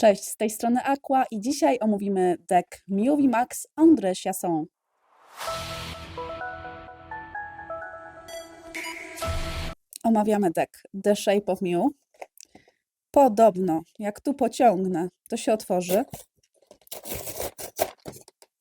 Cześć, z tej strony Aqua i dzisiaj omówimy deck Miovi Max André Chasson. Omawiamy deck The Shape of Mew. Podobno, jak tu pociągnę, to się otworzy.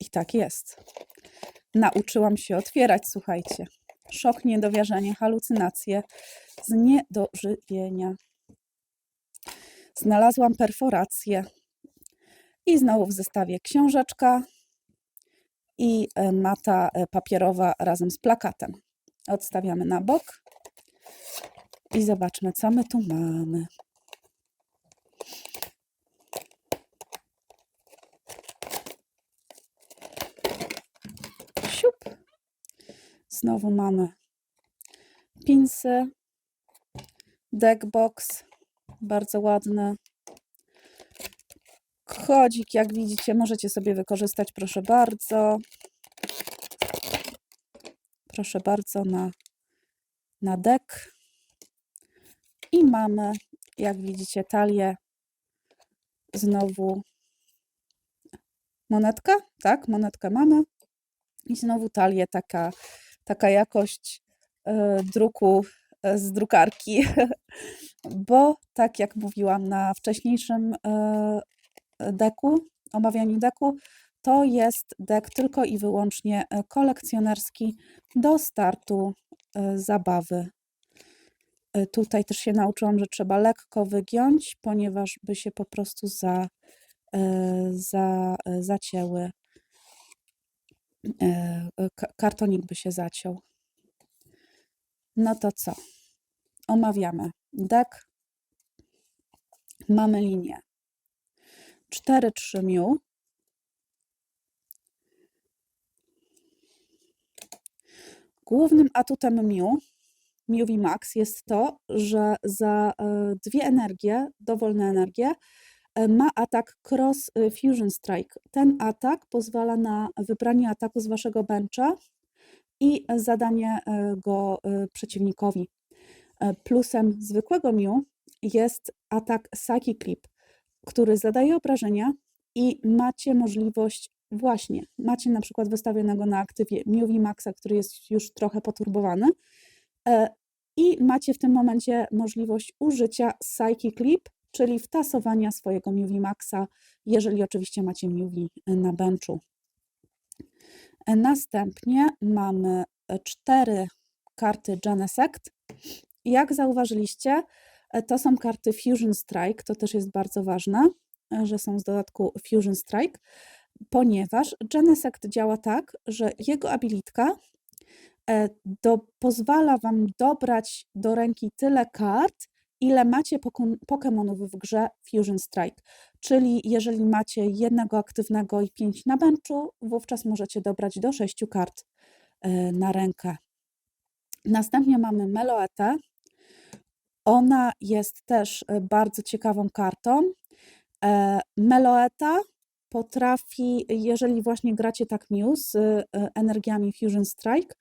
I tak jest. Nauczyłam się otwierać, słuchajcie. Szok, niedowierzanie, halucynacje, zniedożywienia. Znalazłam perforację. I znowu w zestawie książeczka i e, mata e, papierowa razem z plakatem. Odstawiamy na bok i zobaczmy, co my tu mamy. Siup. Znowu mamy pinsy, deckbox, bardzo ładny. Kodzik, jak widzicie, możecie sobie wykorzystać, proszę bardzo. Proszę bardzo, na, na deck. I mamy, jak widzicie, talię. Znowu monetka, tak, monetkę mamy. I znowu talię, taka, taka jakość e, druku e, z drukarki, bo tak jak mówiłam na wcześniejszym e, deku, omawianiu deku, to jest dek tylko i wyłącznie e, kolekcjonerski do startu e, zabawy. E, Tutaj też się nauczyłam, że trzeba lekko wygiąć, ponieważ by się po prostu za, e, za, e, zacięły. e, ka- Kartonik by się zaciął. No to co? Omawiamy dek. Mamy linię 4-3 miu. Głównym atutem Miu, Miuvi Max jest to, że za e, dwie energie, dowolne energie, e, ma atak Cross e, Fusion Strike. Ten atak pozwala na wybranie ataku z waszego bencha i zadanie go przeciwnikowi. E, Plusem zwykłego Miu jest atak Psychic Clip, który zadaje obrażenia i macie możliwość, właśnie, macie na przykład wystawionego na aktywie Miuvi Maxa, który jest już trochę poturbowany e, i macie w tym momencie możliwość użycia Psychic Clip, czyli wtasowania swojego Miuvi Maxa, jeżeli oczywiście macie Miuvi na benchu. E, Następnie mamy e, cztery karty Genesect. Jak zauważyliście, e, to są karty Fusion Strike, to też jest bardzo ważne, e, że są z dodatku Fusion Strike, ponieważ Genesect działa tak, że jego abilitka e, do, pozwala Wam dobrać do ręki tyle kart, ile macie Pokemonów w grze Fusion Strike. Czyli jeżeli macie jednego aktywnego i pięć na benchu, wówczas możecie dobrać do sześciu kart na rękę. Następnie mamy Meloetę. Ona jest też e, bardzo ciekawą kartą. E, Meloeta potrafi, jeżeli właśnie gracie tak Mew z e, energiami Fusion Strike,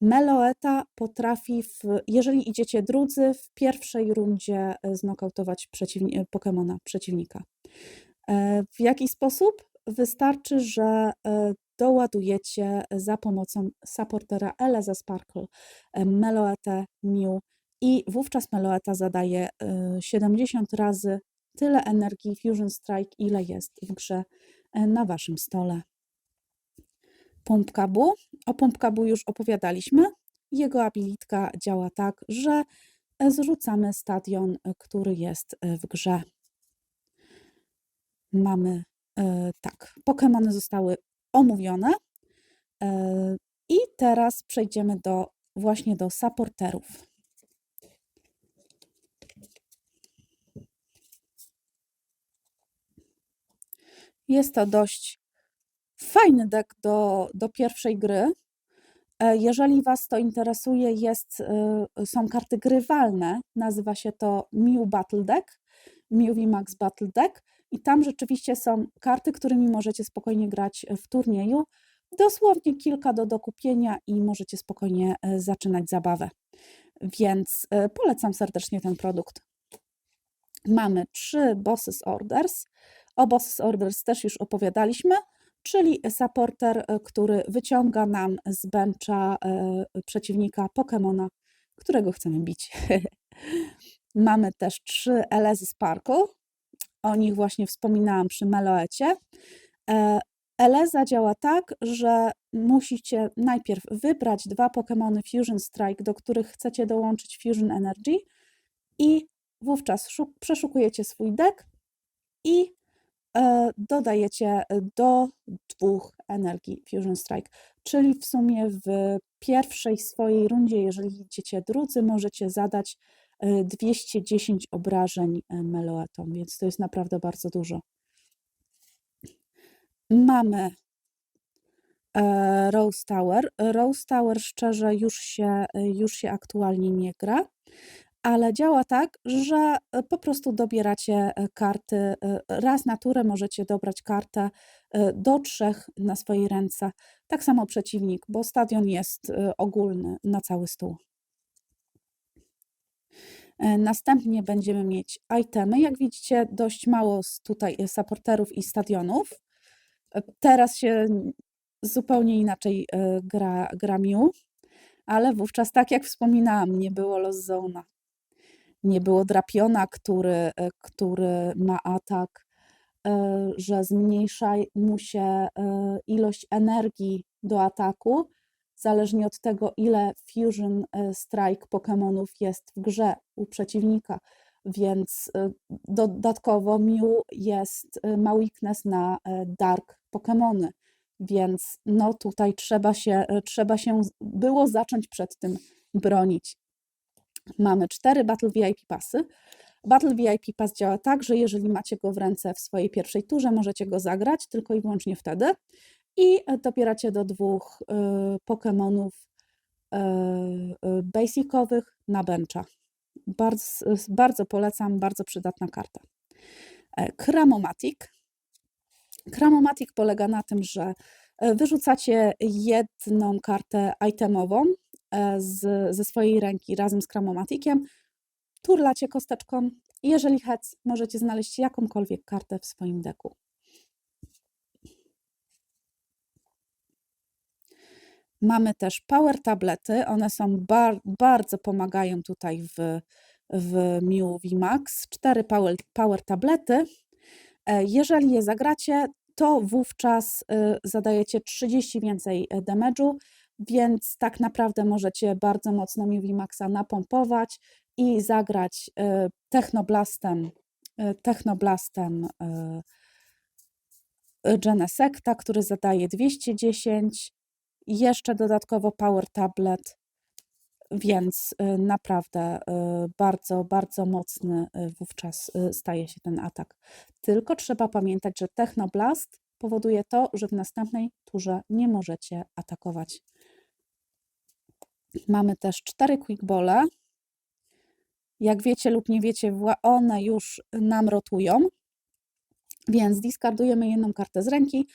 Meloeta potrafi, w, jeżeli idziecie drudzy, w pierwszej rundzie znokautować przeciwni- Pokemona przeciwnika. W jaki sposób? Wystarczy, że doładujecie za pomocą supportera Eleza Sparkle Meloetę Mew i wówczas Meloeta zadaje e, 70 razy tyle energii Fusion Strike, ile jest w grze e, na waszym stole. Pumpkabu. O Pumpkabu już opowiadaliśmy. Jego abilitka działa tak, że e, zrzucamy stadion, który jest w grze. Mamy tak, Pokémony zostały omówione. I teraz przejdziemy do właśnie do supporterów. Jest to dość fajny deck do, do pierwszej gry. E, Jeżeli Was to interesuje, jest, y, są karty grywalne. Nazywa się to Mew Battle Deck, Mew Max Battle Deck. I tam rzeczywiście są karty, którymi możecie spokojnie grać w turnieju. Dosłownie kilka do dokupienia i możecie spokojnie e, zaczynać zabawę. Więc e, polecam serdecznie ten produkt. mamy trzy Bosses Orders. O Bosses Orders też już opowiadaliśmy, czyli supporter, e, który wyciąga nam z bencha e, przeciwnika Pokemona, którego chcemy bić. mamy też trzy Elezy Sparkle. O nich właśnie wspominałam przy Meloecie. Eleza działa tak, że musicie najpierw wybrać dwa Pokémony Fusion Strike, do których chcecie dołączyć Fusion Energy i wówczas szuk- przeszukujecie swój deck i dodajecie do dwóch energii Fusion Strike. Czyli w sumie w pierwszej swojej rundzie, jeżeli idziecie drudzy, możecie zadać e, 210 obrażeń e, Meloetą, więc to jest naprawdę bardzo dużo. Mamy e, Rose Tower. Rose Tower szczerze już się, już się aktualnie nie gra, ale działa tak, że e, po prostu dobieracie e, karty. e, Raz na turę możecie dobrać kartę do trzech na swojej ręce. Tak samo przeciwnik, bo stadion jest ogólny na cały stół. Następnie będziemy mieć itemy. Jak widzicie, dość mało tutaj supporterów i stadionów. Teraz się zupełnie inaczej gra, gra Mew, ale wówczas, tak jak wspominałam, nie było Lost Zone'a. Nie było Drapiona, który, e, który ma atak, e, że zmniejsza mu się e, ilość energii do ataku, zależnie od tego, ile Fusion Strike Pokémonów jest w grze u przeciwnika. Więc dodatkowo Mew jest, ma weakness na Dark Pokémony, więc no tutaj trzeba się, trzeba się było zacząć przed tym bronić. Mamy cztery Battle VIP Passy. Battle VIP Pass działa tak, że jeżeli macie go w ręce w swojej pierwszej turze, możecie go zagrać tylko i wyłącznie wtedy i e, dobieracie do dwóch y, Pokémonów y, y, basicowych na bencha. Bardzo, bardzo polecam, bardzo przydatna karta. E, Kramomatic. Kramomatic polega na tym, że e, wyrzucacie jedną kartę itemową e, z, ze swojej ręki razem z Kramomatikiem, turlacie kosteczką i jeżeli hec, możecie znaleźć jakąkolwiek kartę w swoim deku. Mamy też power tablety. One są bar bardzo pomagają tutaj w, w Mew VMAX. Cztery power, power tablety. E, Jeżeli je zagracie, to wówczas y, zadajecie 30 więcej e, damage'u, więc tak naprawdę możecie bardzo mocno Mew VMAXa napompować i zagrać y, Technoblastem, y, Technoblastem y, Genesecta, który zadaje 210 i jeszcze dodatkowo Power Tablet, więc naprawdę bardzo, bardzo mocny wówczas staje się ten atak. Tylko trzeba pamiętać, że Technoblast powoduje to, że w następnej turze nie możecie atakować. Mamy też cztery quickbole. Jak wiecie lub nie wiecie, one już nam rotują, więc discardujemy jedną kartę z ręki.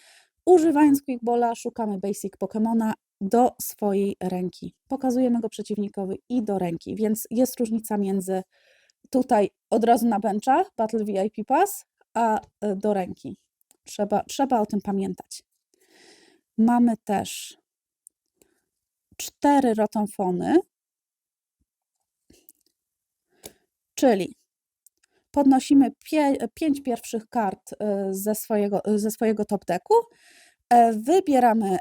Używając quickbola szukamy basic Pokemona do swojej ręki. Pokazujemy go przeciwnikowi i do ręki, więc jest różnica między tutaj od razu na bencha Battle VIP Pass, a y, do ręki. Trzeba, trzeba o tym pamiętać. Mamy też cztery rotomfony, czyli podnosimy pie, pięć pierwszych kart y, ze swojego, ze swojego top decku, e, wybieramy y,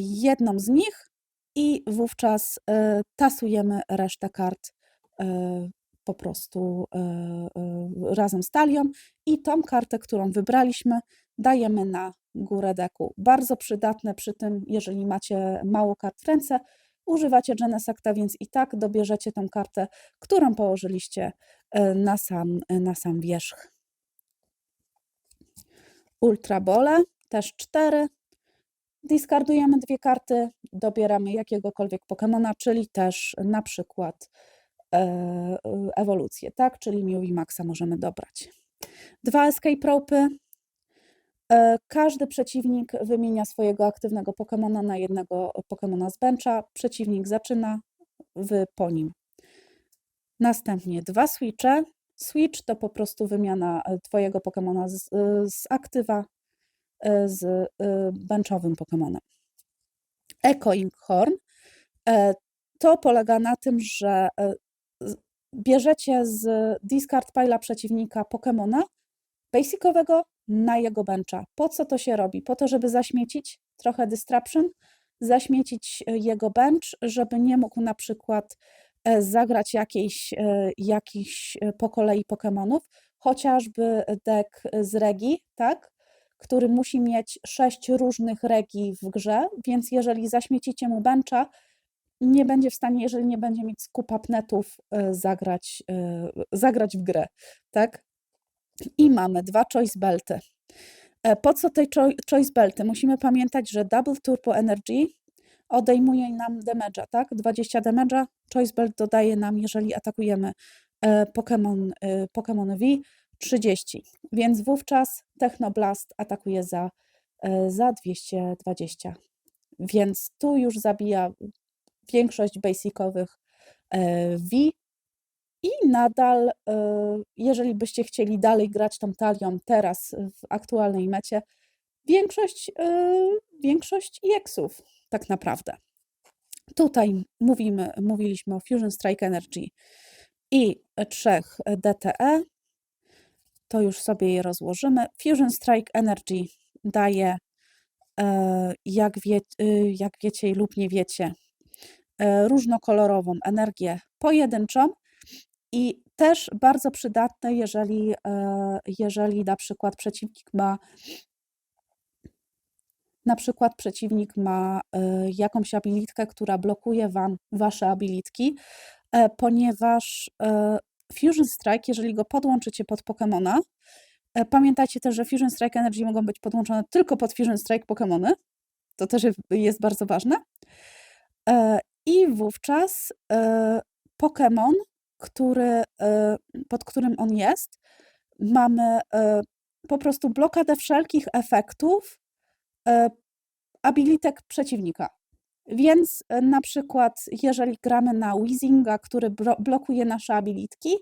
jedną z nich i wówczas y, tasujemy resztę kart y, po prostu y, y, razem z talią i tą kartę, którą wybraliśmy, dajemy na górę deku. Bardzo przydatne przy tym, jeżeli macie mało kart w ręce, używacie Genesecta, więc i tak dobierzecie tą kartę, którą położyliście y, na sam, na sam wierzch. Ultra Bole, też cztery. Discardujemy dwie karty, dobieramy jakiegokolwiek Pokemona, czyli też na przykład e, e, ewolucję, tak? Czyli Mew i Maxa możemy dobrać. Dwa Escape Rope'y. E, Każdy przeciwnik wymienia swojego aktywnego Pokemona na jednego Pokemona z bencha. Przeciwnik zaczyna, wy po nim. Następnie dwa Switche. Switch to po prostu wymiana e, twojego Pokemona z, e, z aktywa z benchowym Pokemonem. Echoing Horn e, to polega na tym, że bierzecie z discard pile'a przeciwnika Pokemona basicowego na jego bencha. Po co to się robi? Po to, żeby zaśmiecić trochę disruption, zaśmiecić e, jego bench, żeby nie mógł na przykład e, zagrać jakiejś, e, jakichś po kolei Pokemonów, chociażby deck z regi, tak? który musi mieć sześć różnych regi w grze, więc jeżeli zaśmiecicie mu bencha, nie będzie w stanie, jeżeli nie będzie mieć skup upnetów, e, zagrać, zagrać w grę, tak? I mamy dwa choice belty. E, Po co te choi- choice belty? Musimy pamiętać, że double turbo energy odejmuje nam damage'a, tak? 20 damage'a. Choice belt dodaje nam, jeżeli atakujemy e, Pokémon, e, Pokémon V, 30. Więc wówczas Technoblast atakuje za, za 220. Więc tu już zabija większość basicowych V i nadal, e, jeżeli byście chcieli dalej grać tą talią teraz w aktualnej mecie, większość, e, większość EX-ów tak naprawdę. Tutaj mówimy, mówiliśmy o Fusion Strike Energy i trzech DTE. To już sobie je rozłożymy. Fusion Strike Energy daje, e, jak, wie, jak wiecie lub nie wiecie, różnokolorową energię pojedynczą i też bardzo przydatne, jeżeli, e, jeżeli na przykład przeciwnik ma na przykład przeciwnik ma e, jakąś abilitkę, która blokuje wam wasze abilitki, e, ponieważ Fusion Strike, jeżeli go podłączycie pod Pokemona, e, pamiętajcie też, że Fusion Strike Energy mogą być podłączone tylko pod Fusion Strike Pokemony, to też jest- bardzo ważne. I wówczas Pokemon, który, e, pod którym on jest, mamy e, po prostu blokadę wszelkich efektów e, abilitek przeciwnika. Więc na przykład, jeżeli gramy na Weezinga, który blokuje nasze abilitki,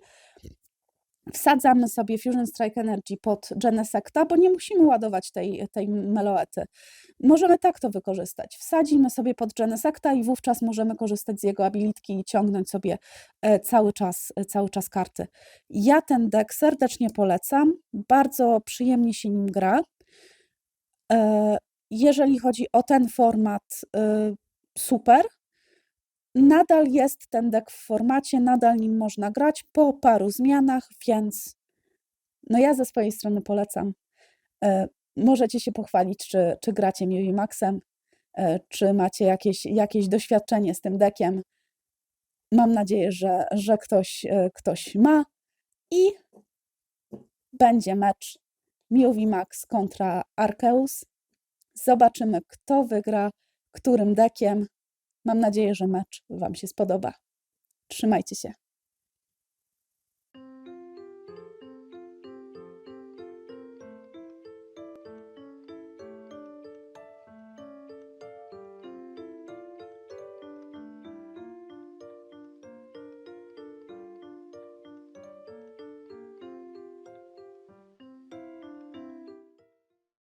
wsadzamy sobie Fusion Strike Energy pod Genesecta, bo nie musimy ładować tej, tej meloety. Możemy tak to wykorzystać. Wsadzimy sobie pod Genesecta i wówczas możemy korzystać z jego abilitki i ciągnąć sobie e, cały czas, e, cały czas karty. Ja ten deck serdecznie polecam. Bardzo przyjemnie się nim gra. E, Jeżeli chodzi o ten format, super. Nadal jest ten deck w formacie, nadal nim można grać po paru zmianach, więc no ja ze swojej strony polecam. E, Możecie się pochwalić, czy, czy gracie Mew Maxem, e, czy macie jakieś, jakieś doświadczenie z tym deckiem. Mam nadzieję, że, że ktoś, e, ktoś ma i będzie mecz Mew Max kontra Arceus. Zobaczymy, kto wygra, którym deckiem. Mam nadzieję, że mecz Wam się spodoba. Trzymajcie się.